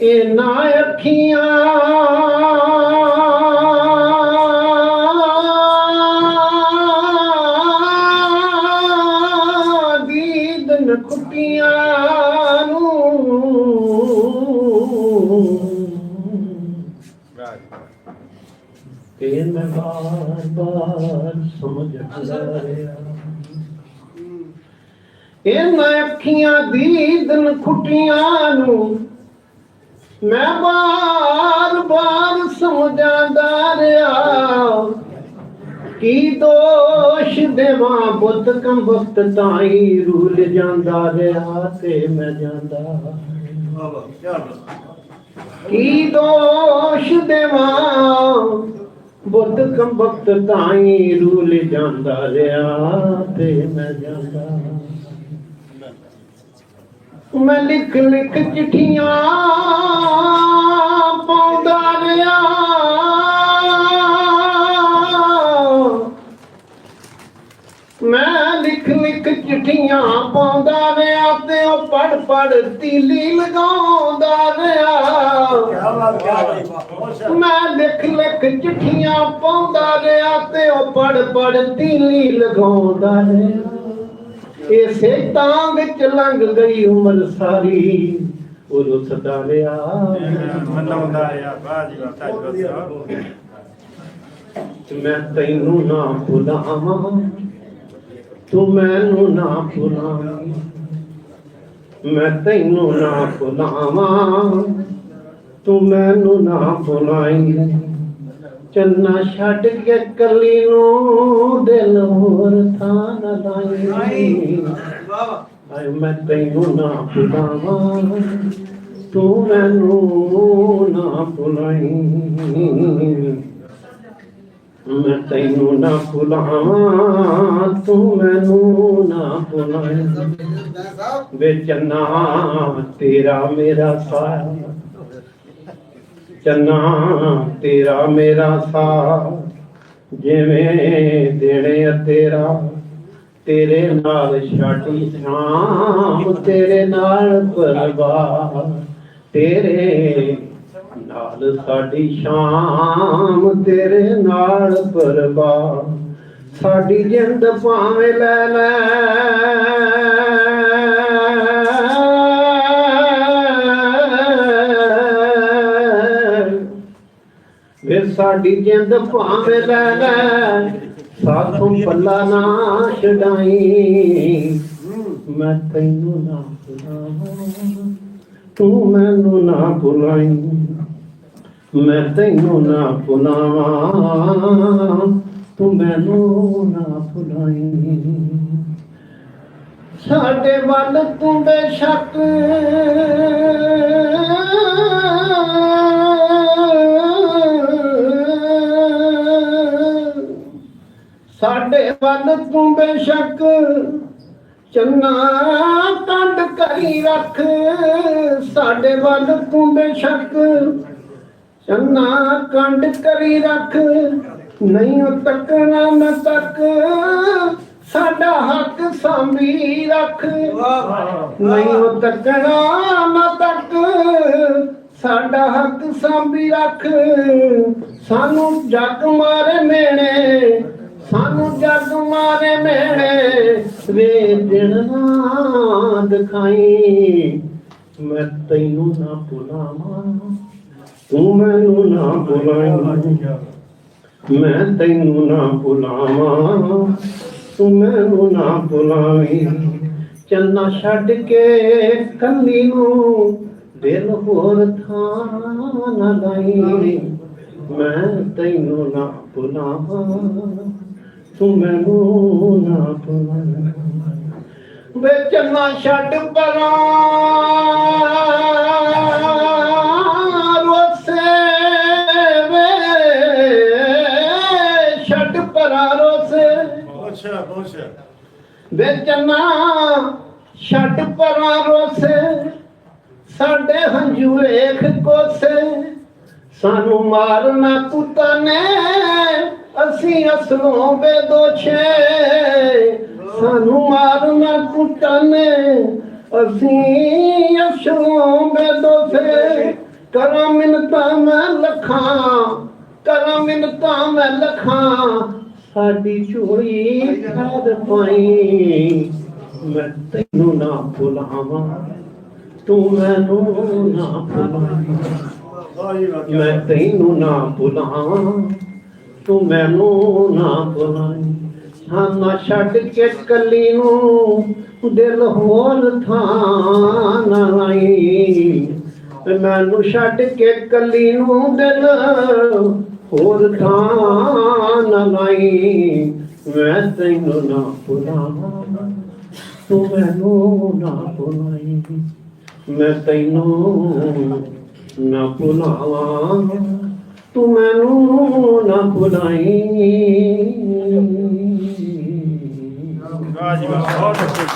ਇਹ ਨਾ। ਅੱਖੀਆਂ ਤੇ ਮੈਂ ਬਾਰ ਬਾਰ ਸਮਝਦਾ ਰਿਹਾ ਇਹਨਾਂ ਅੱਖੀਆਂ ਦੀਦਨ ਖੁੱਟੀਆਂ ਨੂੰ ਮੈਂ ਬਾਰ ਬਾਰ ਸਮਝਾਂਦਾ ਰਿਹਾ। ਕੀ ਦੋਸ਼ ਦੇਵਾਂ ਬੁੱਤ ਕੰ ਵਕਤ ਤਾਈ ਰੂਲ ਜਾਂਦਾ ਰਿਹਾ ਤੇ ਮੈਂ ਜਾਂਦਾ। ਕੀ ਦੋਸ਼ ਦੇਵਾਂ ਬੁੱਧ ਕੰਬਕਤ ਤਾਈ ਰੂਲ ਜਾਂਦਾ ਰਿਹਾ ਤੇ ਮੈਂ ਜਾਂਦਾ। ਮੈਂ ਲਿਖ ਲਿਖ ਚਿੱਠੀਆਂ ਚਿੱਠੀਆਂ ਪਾਉਂਦਾ ਰਿਹਾ ਤੇ ਉਹ ਪੜ ਪੜ ਤੀਲੀ ਲਗਾਉਂਦਾ ਰਿਹਾ। ਮੈਂ ਲਿਖ ਲਿਖ ਚਿੱਠੀਆਂ ਪਾਉਂਦਾ ਰਿਹਾ ਤੇ ਉਹ ਪੜ ਪੜ ਤੀਲੀ ਲਗਾਉਂਦਾ ਰਿਹਾ। ਇਸੇ ਤਾਂ ਵਿੱਚ ਲੰਘ ਗਈ ਉਮਰ ਸਾਰੀ ਉਦੋਂ ਸਦਾ ਰਿਹਾ। ਮਨਾਉਂਦਾ ਆ ਬਾਜੀ ਬਾਤਾ ਮੈਂ ਤੈਨੂੰ ਨਾ ਭੁਲਾਵਾਂ। ਤੂੰ ਮੈਨੂੰ ਨਾ ਭੁਲਾਵੀਂ ਮੈਂ ਤੈਨੂੰ ਨਾ ਭੁਲਾਵਾਂ। ਤੂੰ ਮੈਨੂੰ ਨਾ ਭੁਲਾਈ ਚੰਨਾ ਛੱਡ ਕੇ ਕੱਲੀ ਨੂੰ ਦਿਲ ਹੋਰ ਥਾਂ ਨਾ ਲਾਈ। ਆਏ ਮੈਂ ਤੈਨੂੰ ਨਾ ਭੁਲਾਵਾਂ ਤੂੰ ਮੈਨੂੰ ਨਾ ਭੁਲਾਈ। ਮੈਂ ਤੈਨੂੰ ਨਾ ਭੁਲਾਵਾਂ ਵੇ ਚੰਨਾ, ਤੇਰਾ ਮੇਰਾ ਸਾਹ। ਚੰਨਾ, ਤੇਰਾ ਮੇਰਾ ਸਾਹ। ਜਿਵੇਂ ਦੇਣੇ ਤੇਰਾ, ਤੇਰੇ ਨਾਲ ਛਾਟੀ ਸ਼ਾਮ ਤੇਰੇ ਨਾਲ ਪਰਵਾ ਤੇਰੇ ਨਾਲ ਸਾਡੀ ਸ਼ਾਮ, ਤੇਰੇ ਨਾਲ ਪਰਵਾ ਸਾਡੀ ਜਿੰਦ ਭਾਵੇਂ ਲੈ ਲੈ। ਸਾਡੀ ਜਿੰਦ ਭਾਵੇਂ ਲੈ ਲੈ। ਸਾਥੋਂ ਪੱਲਾ ਨਾ ਛਡਾਈ। ਮੈਂ ਤੈਨੂੰ ਨਾ ਭੁਲਾਵਾਂ। ਤੂੰ ਮੈਨੂੰ ਨਾ ਭੁਲਾਈ। ਮੈਂ ਤੈਨੂੰ ਨਾ ਭੁਲਾਵਾਂ। ਤੂੰ ਮੈਨੂੰ ਨਾ ਭੁਲਾਈ। ਸਾਡੇ ਵੱਲ ਤੂੰ ਬੇਸ਼ੱਕ ਸਾਡੇ ਵੱਲ ਤੂੰ ਬੇਸ਼ੱਕ ਚੰਨਾ ਕੰਡ ਕਰੀ ਰੱਖ। ਸਾਡੇ ਵੱਲ ਤੂੰ ਬੇਸ਼ੱਕ ਚੰਨਾ ਕੰਡ ਕਰੀ ਰੱਖ। ਨਹੀਂ ਉਹ ਤੱਕਣਾ ਨਾ ਤੱਕ, ਸਾਡਾ ਹੱਕ ਸਾਂਭੀ ਰੱਖ। ਨਹੀਂ ਉਹ ਤੱਕਣਾ ਨਾ ਤੱਕ, ਸਾਡਾ ਹੱਕ ਸਾਂਭੀ ਰੱਖ। ਸਾਨੂੰ ਜੱਗ ਮਾਰੇ ਮੇਣੇ ਦਿਖਾਈ ਮੈਂ ਤੈਨੂੰ ਨਾ ਭੁਲਾਵਾਂ। ਤੂੰ ਮੈਨੂੰ ਨਾ ਭੁਲਾਈ। ਮੈਂ ਤੈਨੂੰ ਨਾ ਭੁਲਾਵਾਂ। ਤੂੰ ਮੈਨੂੰ ਨਾ ਭੁਲਾਵੀਂ ਚੰਨਾ ਛੱਡ ਕੇ ਕੱਲੀ ਨੂੰ ਦਿਲ ਹੋਰ ਥਾਂ ਨਾ ਲਾਈ। ਮੈਂ ਤੈਨੂੰ ਨਾ ਭੁਲਾਵਾਂ। ਤੂੰ ਮੈਨੂੰ ਨਾ ਭੁਲਾ ਵੇ ਚੰਨਾ ਛੱਡ ਪਰਾਂ। ਰੋਸੇ ਵੇ ਛੱਡ ਪਰਾਂ ਰੋਸੇ। ਅੱਛਾ ਅੱਛਾ। ਵੇ ਚੰਨਾ ਛੱਡ ਪਰਾਂ ਰੋਸੇ। ਸਾਡੇ ਹੰਝੂ ਵੇਖ ਕੋਸੇ। ਸਾਨੂੰ ਮਾਰਨਾ ਪੁੱਤਾਂ ਨੇ, ਅਸੀਂ ਅਸਲੋਂ ਬੇਦੋਛੇ ਸਾਨੂੰ ਮਾਰਨਾ ਕੁੱਟਨੇ ਅਸੀਂ ਅਸਲੋਂ ਬੇਦੋਛੇ ਕਰਾਂ ਮਿੰਤਾਂ ਮੈਂ ਲੱਖਾਂ, ਕਰਾਂ ਮਿੰਤਾਂ ਮੈਂ ਲਖਾਂ। ਸਾਡੀ ਝੋਲੀ ਖਾਦ ਪਾਈ, ਮੈਂ ਤੈਨੂੰ ਨਾ ਭੁਲਾਵਾਂ, ਤੂੰ ਮੈਨੂੰ ਨਾ ਭੁਲਾਵਾਂ। ਮੈਂ ਤੈਨੂੰ ਨਾ ਭੁਲਾਵਾਂ, ਤੂੰ ਮੈਨੂੰ ਨਾ ਭੁਲਾਈ। ਹਾਂ ਛੱਡ ਕੇ ਕੱਲੀ ਨੂੰ ਦਿਲ ਹੋਰ ਥਾਂ ਨਾ ਲਾਈ। ਮੈਨੂੰ ਛੱਡ ਕੇ ਕੱਲੀ ਨੂੰ ਦਿਲ ਹੋਰ ਥਾਂ ਨਾ ਲਾਈ। ਮੈਂ ਤੈਨੂੰ ਨਾ ਭੁਲਾਵਾਂ, ਤੂੰ ਮੈਨੂੰ ਨਾ ਭੁਲਾਈ। ਮੈਂ ਤੈਨੂੰ ਨਾ ਭੁਲਾਵਾਂ ਤੂੰ ਮੈਨੂੰ ਨਾ ਭੁਲਾਈ। ਵਾਹ ਜੀ ਵਾਹ ਬਹੁਤ ਅੱਛੀ